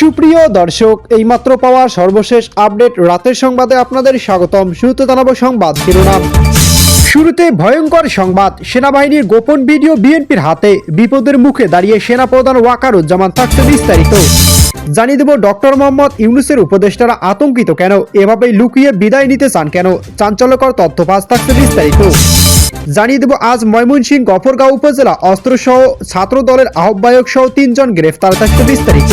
সুপ্রিয় দর্শক, এইমাত্র পাওয়া সর্বশেষ আপডেট রাতের সংবাদে আপনাদের স্বাগতম। শুরুতে জানাব সংবাদ শিরোনাম। শুরুতে ভয়ঙ্কর সংবাদ, সেনাবাহিনীর গোপন ভিডিও বিএনপির হাতে, বিপদের মুখে দাঁড়িয়ে সেনাপ্রধান ওয়াকারুজ্জামান থাকছে বিস্তারিত। জানিয়ে দেব ডক্টর মোহাম্মদ ইউনুসের উপদেষ্টারা আতঙ্কিত কেন, এভাবেই লুকিয়ে বিদায় নিতে চান কেন, চাঞ্চল্যকর তথ্য পাস থাকছে বিস্তারিত। জানিয়ে দেব আজ ময়মনসিংহ গফরগাঁও উপজেলা অস্ত্রসহ ছাত্র দলের আহ্বায়ক সহ তিনজন গ্রেফতার থাকছে বিস্তারিত।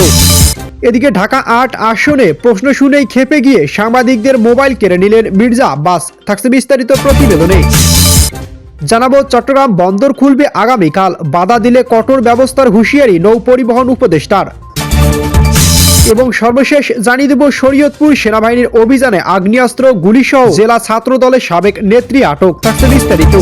এদিকে ঢাকা আট আসনে প্রশ্ন শুনেই খেপে গিয়ে সাংবাদিকদের মোবাইল কেড়ে নিলেন মির্জা আব্বাস। থাকছে বিস্তারিত প্রতিবেদনে। জানাব, চট্টগ্রাম বন্দর খুলবে আগামীকাল। বাধা দিলে কঠোর ব্যবস্থার হুঁশিয়ারি নৌ পরিবহন উপদেষ্টার। এবং সর্বশেষ জানিয়ে দেব, শরীয়তপুর সেনাবাহিনীর অভিযানে আগ্নেয়াস্ত্র, গুলিসহ জেলা ছাত্র দলের সাবেক নেত্রী আটক। থাকছে বিস্তারিত।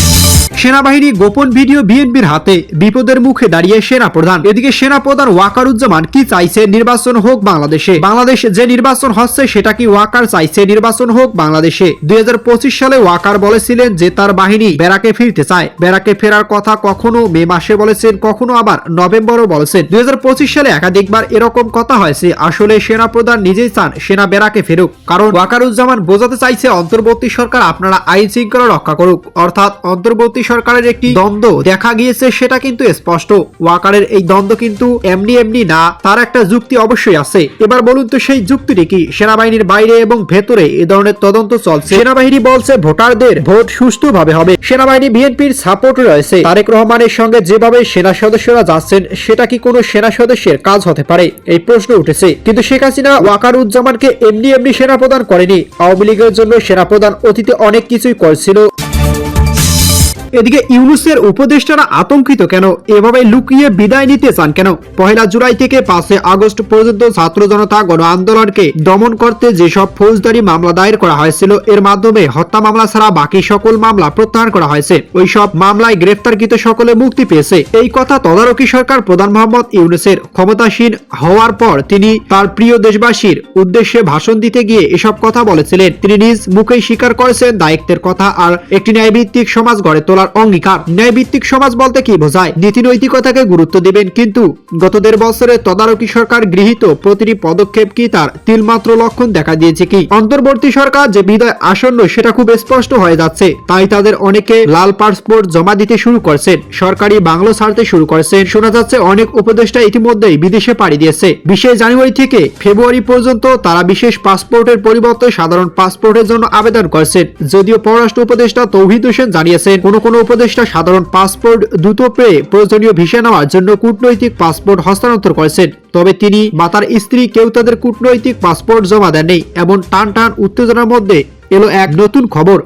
সেনাবাহিনী গোপন ভিডিও বিএনপির হাতে বিপদের মুখে দাঁড়িয়ে সেনা প্রধান এদিকে সেনা প্রধান ওয়াকারুজ্জামান কি চাইছে নির্বাচন হোক বাংলাদেশে? বাংলাদেশ যে নির্বাচন হচ্ছে সেটা কি ওয়াকার চাইছে নির্বাচন হোক বাংলাদেশে? দুই হাজার পঁচিশ সালে ওয়াকার বলেছিলেন যে তার বাহিনী ব্যারাকে ফিরতে চায়। ব্যারাকে ফেরার কথা কখনো মে মাসে বলেছেন, কখনো আবার নভেম্বরও বলেছেন। দুই হাজার পঁচিশ সালে একাধিকবার এরকম কথা হয়েছে। আসলে সেনা প্রধান নিজেই চান সেনা ব্যারাকে ফেরুক। কারণ ওয়াকারুজ্জামান বোঝাতে চাইছে, অন্তর্বর্তী সরকার আপনারা আইন শৃঙ্খলা রক্ষা করুক। অর্থাৎ অন্তর্বর্তী সরকারের একটি দ্বন্দ্ব দেখা গিয়েছে, সেটা কিন্তু স্পষ্ট। ওয়াকারের এই দ্বন্দ্ব কিন্তু এমনি এমনি না, তার একটা যুক্তি অবশ্যই আছে। এবার বলুন তো, সেই যুক্তিটি কি? সেনাবাহিনীর বাইরে এবং ভেতরে এ ধরনের তদন্ত চলছে। সেনাবাহিনী বলছে, ভোটারদের ভোট সুষ্ঠুভাবে হবে। সেনাবাহিনী, বিএনপির সাপোর্ট রয়েছে। তারেক রহমানের সঙ্গে যেভাবে সেনা সদস্যরা যাচ্ছেন, সেটা কি কোনো সেনা সদস্যের কাজ হতে পারে? এই প্রশ্ন উঠেছে। কিন্তু শেখ হাসিনা ওয়াকারুজ্জামানকে এমনি এমনি সেনা প্রদান করেনি। আওয়ামী লীগের জন্য সেনা প্রদান অতীতে অনেক কিছুই করছিল। এদিকে ইউনুসের উপদেষ্টারা আতঙ্কিত কেন? এভাবে লুকিয়ে বিদায় নিতে চান কেন? পহেলা জুলাই থেকে পাঁচে আগস্ট পর্যন্ত ছাত্র জনতা গণ আন্দোলনকে দমন করতে যেসব ফৌজদারি মামলা দায়ের করা হয়েছিল, এর মাধ্যমে হত্যা মামলা ছাড়া বাকি সকল মামলা প্রত্যাহার করা হয়েছে। ওই সব মামলায় গ্রেফতারকৃত সকলে মুক্তি পেয়েছে। এই কথা তদারকি সরকার প্রধান মোহাম্মদ ইউনুসের ক্ষমতাসীন হওয়ার পর তিনি তার প্রিয় দেশবাসীর উদ্দেশ্যে ভাষণ দিতে গিয়ে এসব কথা বলেছিলেন। তিনি নিজ মুখেই স্বীকার করেছেন দায়িত্বের কথা আর একটি ন্যায়ভিত্তিক সমাজ গড়ে তোলার অঙ্গীকার। ন্যায়ভিত্তিক সমাজ বলতে কি বোঝায়? নীতি নৈতিকতাকে গুরুত্ব দিবেন কিন্তু গত দেড় বছরে তদারকি সরকার গৃহীত প্রতিটি পদক্ষেপ কি তার তিলমাত্র লক্ষণ দেখা দিয়েছে কি? অন্তর্বর্তী সরকার যে বিদায় আসন্ন সেটা খুব স্পষ্ট হয়ে যাচ্ছে। তাই তাদের অনেকে লাল পাসপোর্ট জমা দিতে শুরু করছেন। সরকারি বাংলো ছাড়তে শুরু করেছেন। শোনা যাচ্ছে অনেক উপদেষ্টা ইতিমধ্যেই বিদেশে পাড়ি দিয়েছে। বিশে জানুয়ারি থেকে ফেব্রুয়ারি পর্যন্ত তারা বিশেষ পাসপোর্টের পরিবর্তে সাধারণ পাসপোর্টের জন্য আবেদন করেছেন। যদিও পররাষ্ট্র উপদেষ্টা তৌহিদ হোসেন জানিয়েছেন কোন উপদেষ্টা সাধারণ পাসপোর্ট দ্রুত পেয়ে প্রয়োজনীয় ভিসা নেওয়ার জন্য কূটনৈতিক পাসপোর্ট হস্তান্তর করেছেন। তবে তিনি বা তার স্ত্রী কেউ তাদের কূটনৈতিক পাসপোর্ট জমা দেননি, এমন টান টান উত্তেজনার মধ্যে এলো এক নতুন খবর।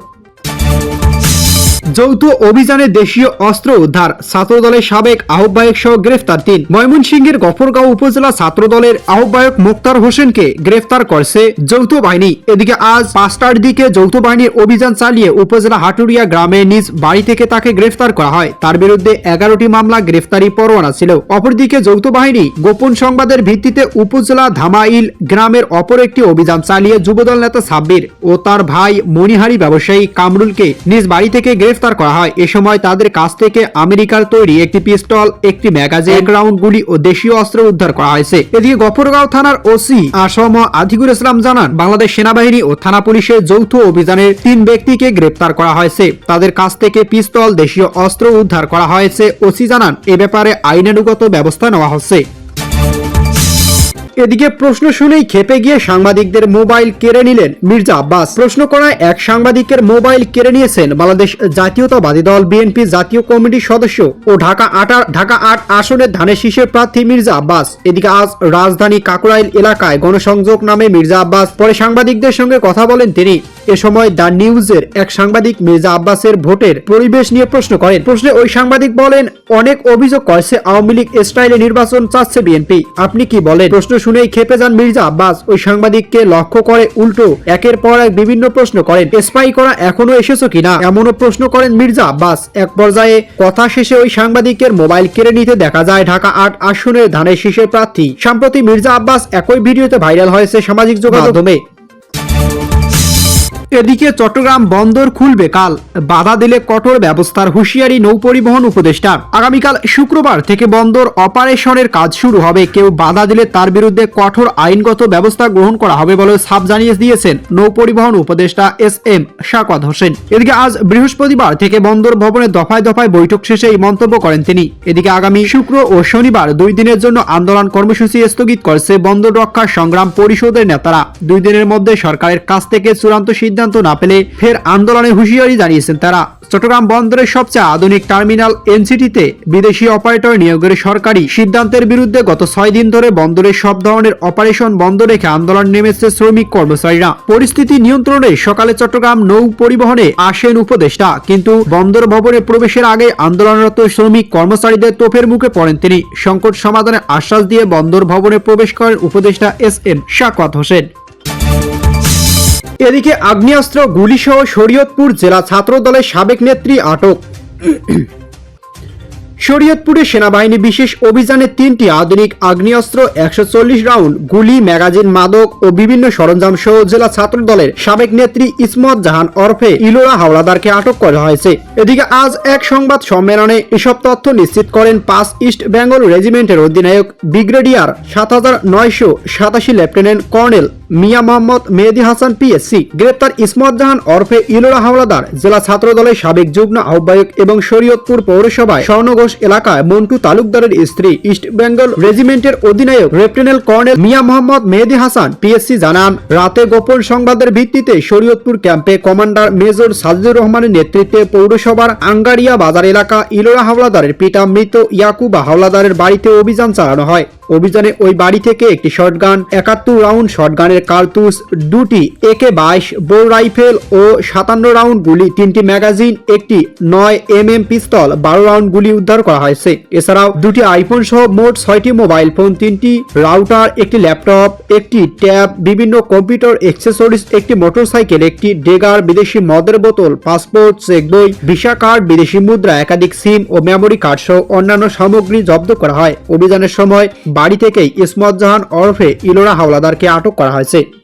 যৌথ অভিযানে দেশীয় অস্ত্র উদ্ধার। ছাত্রদলের সাবেক আহ্বায়ক সহ গ্রেফতার তিন। ময়মনসিংহের গফরগাঁও উপজেলা ছাত্রদলের আহ্বায়ক মোক্তার হোসেনকে গ্রেফতার করছে যৌথ বাহিনী। এদিকে আজ পাঁচটার দিকে যৌথ বাহিনীর অভিযান চালিয়ে উপজেলা হাটুরিয়া গ্রামে নিজ বাড়ি থেকে তাকে গ্রেফতার করা হয়। তার বিরুদ্ধে এগারোটি মামলা গ্রেফতারি পরোয়ানা ছিল। অপরদিকে যৌথ বাহিনী গোপন সংবাদের ভিত্তিতে উপজেলা ধামাইল গ্রামের অপর একটি অভিযান চালিয়ে যুবদল নেতা সাব্বির ও তার ভাই মণিহারি ব্যবসায়ী কামরুলকে নিজ বাড়ি থেকে গ্রেফতার করা হয়। এ সময় তাদের কাছ থেকে আমেরিকার তৈরি একটি পিস্তল একটি ম্যাগাজিন এক রাউন্ড গুলি ও দেশীয় অস্ত্র উদ্ধার করা হয়েছে। এদিকে গফরগাঁও থানার ওসি আসম আধিকুর ইসলাম জানান বাংলাদেশ সেনাবাহিনী ও থানা পুলিশের যৌথ অভিযানের তিন ব্যক্তিকে গ্রেপ্তার করা হয়েছে। তাদের কাছ থেকে পিস্তল দেশীয় অস্ত্র উদ্ধার করা হয়েছে। ওসি জানান এ ব্যাপারে আইনানুগত ব্যবস্থা নেওয়া হচ্ছে। এদিকে প্রশ্ন শুনেই খেপে গিয়ে সাংবাদিকদের মোবাইল কেড়ে নিলেন মির্জা আব্বাস। প্রশ্ন করায় এক সাংবাদিকের মোবাইল কেড়ে নিয়েছেন বাংলাদেশ জাতীয়তাবাদী দল, বিএনপি জাতীয় কমিটির সদস্য ও ঢাকা আট ঢাকা আট আসনের ধানের শীষের প্রার্থী মির্জা আব্বাস। এদিকে আজ রাজধানী কাকুরাইল এলাকায় গণসংযোগ নামে মির্জা আব্বাস। পরে সাংবাদিকদের সঙ্গে কথা বলেন তিনি। এ সময় দ্য নিউজের এক সাংবাদিক মির্জা আব্বাসের ভোটের পরিবেশ নিয়ে প্রশ্ন করেন। প্রশ্নে ওই সাংবাদিক বলেন, অনেক অভিযোগ করছে আওয়ামী লীগ স্টাইলে নির্বাচন চাচ্ছে বিএনপি। আপনি কি বলেন? প্রশ্ন শুনেই খেপে যান মির্জা আব্বাস। ওই সাংবাদিককে লক্ষ্য করে উল্টো একের পর এক বিভিন্ন প্রশ্ন করেন, স্পাই করা এখনও এসেছ কিনা? এমনও প্রশ্ন করেন মির্জা আব্বাস। এক পর্যায়ে কথা শেষে ওই সাংবাদিকের মোবাইল কেড়ে নিতে দেখা যায় ঢাকা আট আসনের ধানের শীষের প্রার্থী। সম্প্রতি মির্জা আব্বাস একই ভিডিওতে ভাইরাল হয়েছে সামাজিক যোগাযোগ মাধ্যমে। এদিকে চট্টগ্রাম বন্দর খুলবে কাল। বাধা দিলে কঠোর ব্যবস্থার হুঁশিয়ারি নৌ পরিবহন উপদেষ্টার আগামীকাল শুক্রবার থেকে বন্দর অপারেশনের কাজ শুরু হবে। কেউ বাধা দিলে তার বিরুদ্ধে কঠোর আইনগত ব্যবস্থা গ্রহণ করা হবে বলে সাফ জানিয়ে দিয়েছেন নৌ পরিবহন উপদেষ্টা এস এম শাকওয়াত হোসেন। এদিকে আজ বৃহস্পতিবার থেকে বন্দর ভবনে দফায় দফায় বৈঠক শেষে এই মন্তব্য করেন তিনি। এদিকে আগামী শুক্র ও শনিবার দুই দিনের জন্য আন্দোলন কর্মসূচি স্থগিত করেছে বন্দর রক্ষা সংগ্রাম পরিষদের নেতারা। দুই দিনের মধ্যে সরকারের কাছ থেকে চূড়ান্ত সিদ্ধান্ত না পেলে ফের আন্দোলনে হুঁশিয়ারি জানিয়েছেন তারা। চট্টগ্রাম বন্দরের সবচেয়ে আধুনিক টার্মিনাল এনসিটিতে বিদেশি অপারেটর নিয়োগের সরকারি সিদ্ধান্তের বিরুদ্ধে গত ছয় দিন ধরে বন্দরের সব ধরনের অপারেশন বন্ধ রেখে আন্দোলন নেমেছে শ্রমিক কর্মচারীরা। পরিস্থিতি নিয়ন্ত্রণে সকালে চট্টগ্রাম নৌ পরিবহনে আসেন উপদেষ্টা, কিন্তু বন্দর ভবনে প্রবেশের আগে আন্দোলনরত শ্রমিক কর্মচারীদের তোপের মুখে পড়েন তিনি। সংকট সমাধানের আশ্বাস দিয়ে বন্দর ভবনে প্রবেশ করেন উপদেষ্টা এস এম শাকওয়াত হোসেন। এদিকে আগ্নেয়াস্ত্র, গুলিসহ শরীয়তপুর জেলা ছাত্র দলের সাবেক নেত্রী আটক। শরীয়তপুরে সেনাবাহিনী বিশেষ অভিযানে তিনটি আধুনিক আগ্নেয়াস্ত্র, একশো চল্লিশ রাউন্ড, গুলি, ম্যাগাজিন, মাদক ও বিভিন্ন সরঞ্জাম সহ জেলা ছাত্র দলের সাবেক নেত্রী ইসমত জাহান ওরফে ইলোরা হাওলাদারকে আটক করা হয়েছে। এদিকে আজ এক সংবাদ সম্মেলনে এসব তথ্য নিশ্চিত করেন পাঁচ ইস্ট বেঙ্গল রেজিমেন্টের অধিনায়ক ব্রিগেডিয়ার সাত হাজার নয়শো সাতাশি lieutenant colonel Mia Mohammad Mehedi Hasan PSC, গ্রেপ্তার ইসমত জাহান ওরফে ইলোরা হাওলাদার, জেলা ছাত্র দলের সাবেক যুগ্ম আহ্বায়ক এবং শরীয়তপুর পৌরসভায় স্বর্ণঘোষ এলাকায় মন্টু তালুকদারের স্ত্রী, ইস্ট বেঙ্গল রেজিমেন্টের অধিনায়ক lieutenant colonel Mia Mohammad Mehedi Hasan PSC জানান, রাতে গোপন সংবাদের ভিত্তিতে শরীয়তপুর ক্যাম্পে কমান্ডার মেজর সাজিদুর রহমানের নেতৃত্বে পৌরসভার আঙ্গারিয়া বাজার এলাকা ইলোরা হাওলাদারের পিতা মৃত ইয়াকুবা হাওলাদারের বাড়িতে অভিযান চালানো হয়। অভিযানে ওই বাড়ি থেকে একটি শটগান, একাত্তর রাউন্ড শটগানের কার্তুস দুটি একে বাইশ বোর রাইফেল ও সাতান্ন রাউন্ড গুলি তিনটি ম্যাগাজিন, একটি নয় এম এম পিস্তল, বারো রাউন্ড গুলি উদ্ধার করা হয়েছে। এছাড়াও দুটি আইফোন সহ মোট ছয়টি মোবাইল ফোন, তিনটি রাউটার, একটি ল্যাপটপ, একটি ট্যাব, বিভিন্ন কম্পিউটার এক্সেসরিজ একটি মোটরসাইকেল, একটি ডেগার, বিদেশি মদের বোতল, পাসপোর্ট, চেক বই, ভিসা কার্ড, বিদেশি মুদ্রা, একাধিক সিম ও মেমোরি কার্ড সহ অন্যান্য সামগ্রী জব্দ করা হয়। অভিযানের সময় বাড়ি থেকেই ইসমত জাহান ওরফে ইলোরা হাওলাদারকে আটক করা হয়েছে